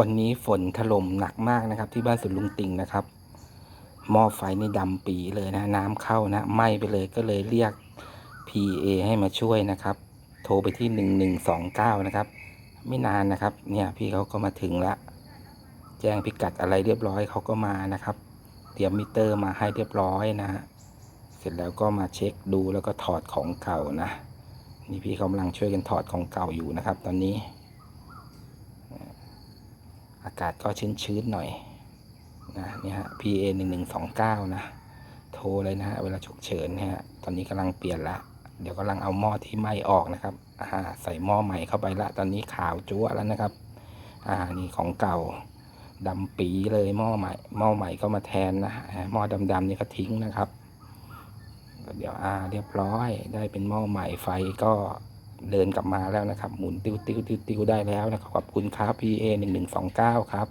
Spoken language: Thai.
วันนี้ฝนถล่มหนักมากนะครับ ที่บ้านสวนลุงติงนะครับหม้อไฟนี่ดำปีเลยนะ น้ำเข้านะไหม้ไปเลยก็เลยเรียก PA ให้มาช่วยนะครับ โทรไปที่หนึ่งหนึ่งสองเก้านะครับ ไม่นานนะครับ เนี่ยพี่เขาก็มาถึงละแจ้งพิกัดอะไรเรียบร้อยเขาก็มานะครับ เตรียมมิเตอร์มาให้เรียบร้อยนะฮะเสร็จแล้วก็มาเช็คดูแล้วก็ถอดของเก่านะ นี่พี่เขากำลังช่วยกันถอดของเก่าอยู่นะครับ ตอนนี้ากาศก็ชื้นๆหน่อยนะเนี่ยฮะ PA หนึ่งหนึ่งสองเก้านะ โทรเลยนะฮะ เวลาฉุกเฉินเนี่ยฮะตอนนี้กำลังเปลี่ยนละ เดี๋ยวกำลังเอาหม้อที่ไหม้ออกนะครับอ่าใส่หม้อใหม่เข้าไปละ ตอนนี้ขาวจั๊วแล้วนะครับอ่านี่ของเก่าดำปีเลยหม้อใหม่หม้อใหม่ก็มาแทนนะหม้อดำๆนี่ก็ทิ้งนะครับ เดี๋ยวอ่าเรียบร้อยได้เป็นหม้อใหม่ไฟก็ เดินกลับมาแล้วนะครับ หมุนติ้วติ้วติ้วติ้วได้แล้วนะครับขอบคุณครับ PA หนึ่งหนึ่งสองเก้าครับ